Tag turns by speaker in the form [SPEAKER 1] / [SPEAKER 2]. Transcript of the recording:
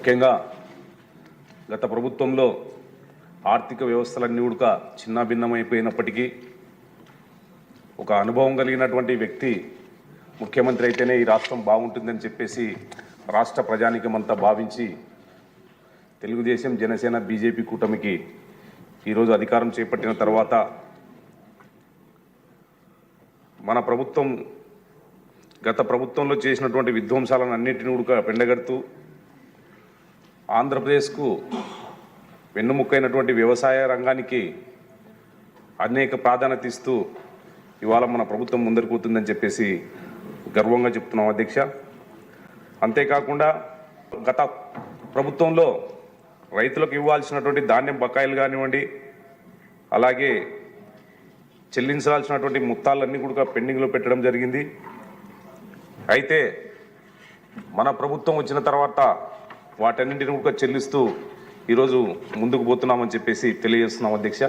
[SPEAKER 1] ముఖ్యంగా గత ప్రభుత్వంలో ఆర్థిక వ్యవస్థలన్నీ ఉడక చిన్నాభిన్నమైపోయినప్పటికీ ఒక అనుభవం కలిగినటువంటి వ్యక్తి ముఖ్యమంత్రి అయితేనే ఈ రాష్ట్రం బాగుంటుందని చెప్పేసి రాష్ట్ర ప్రజానికమంతా భావించి తెలుగుదేశం జనసేన బీజేపీ కూటమికి ఈరోజు అధికారం చేపట్టిన తర్వాత మన ప్రభుత్వం గత ప్రభుత్వంలో చేసినటువంటి విధ్వంసాలను అన్నింటినీ కూడా పెండగడుతూ ఆంధ్రప్రదేశ్కు వెన్నుముక్కైనటువంటి వ్యవసాయ రంగానికి అనేక ప్రాధాన్యత ఇస్తూ ఇవాళ మన ప్రభుత్వం ముందరికి చెప్పేసి గర్వంగా చెప్తున్నాం అధ్యక్ష. అంతేకాకుండా గత ప్రభుత్వంలో రైతులకు ఇవ్వాల్సినటువంటి ధాన్యం బకాయిలు కానివ్వండి అలాగే చెల్లించాల్సినటువంటి మొత్తాలన్నీ కూడా పెండింగ్లో పెట్టడం జరిగింది. అయితే మన ప్రభుత్వం వచ్చిన తర్వాత వాటన్నింటిని కూడా చెల్లిస్తూ ఈరోజు ముందుకు పోతున్నామని చెప్పేసి తెలియజేస్తున్నాం అధ్యక్ష.